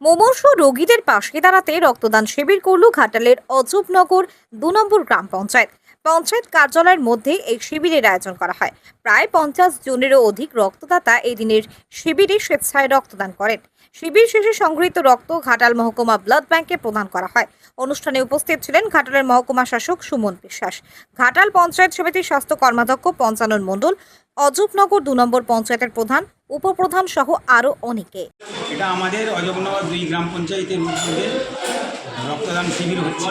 মুমূর্ষু রোগীদের পাশে দাঁড়াতে রক্তদান শিবির করল ঘাটালের অজবনগর দু নম্বর গ্রাম পঞ্চায়েত। পঞ্চায়েত কার্যালয়ের মধ্যে এই শিবিরের আয়োজন করা হয়। প্রায় পঞ্চাশ জনেরও অধিক রক্তদাতা এই দিনের শিবিরে স্বেচ্ছায় রক্তদান করেন। শিবির শেষে সংগৃহীত রক্ত ঘাটাল মহকুমা ব্লাড ব্যাংকে প্রদান করা হয়। অনুষ্ঠানে উপস্থিত ছিলেন ঘাটালের মহকুমা শাসক সুমন বিশ্বাস। ঘাটাল পঞ্চায়েত সমিতির স্বাস্থ্য কর্মাধ্যক্ষ পঞ্চানন মণ্ডল। অজবনগর দু নম্বর পঞ্চায়েতের প্রধান উপপ্রধান সহ আরও অনেকে। এটা আমাদের অজগনগর দুই গ্রাম পঞ্চায়েতের উদ্যোগে রক্তদান শিবির হচ্ছে।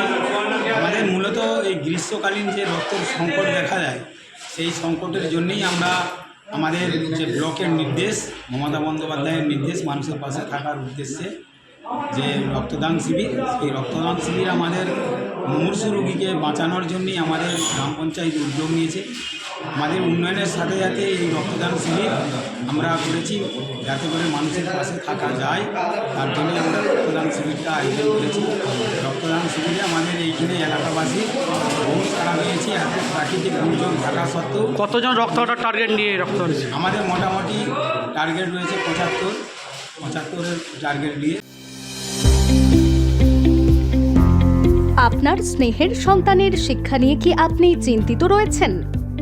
আমাদের মূলত এই গ্রীষ্মকালীন যে রক্তের সংকট দেখা যায় সেই সংকটের জন্যই আমরা আমাদের যে ব্লকের নির্দেশ, মমতা বন্দ্যোপাধ্যায়ের নির্দেশ, মানুষের পাশে থাকার উদ্দেশ্যে যে রক্তদান শিবির এই রক্তদান শিবির আমাদের মুমূর্ষু রোগীকে বাঁচানোর জন্যই আমাদের গ্রাম পঞ্চায়েত উদ্যোগ নিয়েছে। আমাদের উন্নয়নের সাথে সাথে এই রক্তদান শিবির আমরা করেছি যাতে করে মানুষের পাশে থাকা যায়। তার জন্য আমরা রক্তদান শিবিরটা আয়োজন করেছি। রক্তদান শিবিরে আমাদের এইখানে এলাকাবাসী বহু সারা পেয়েছি এত প্রাকৃতিক দুর্যোগ থাকা সত্ত্বেও কতজন রক্তদাতার টার্গেট নিয়ে রক্ত? আমাদের মোটামুটি টার্গেট রয়েছে পঁচাত্তর। পঁচাত্তরের টার্গেট নিয়ে আপনার স্নেহের সন্তানের শিক্ষা নিয়ে কি আপনি চিন্তিত রয়েছেন?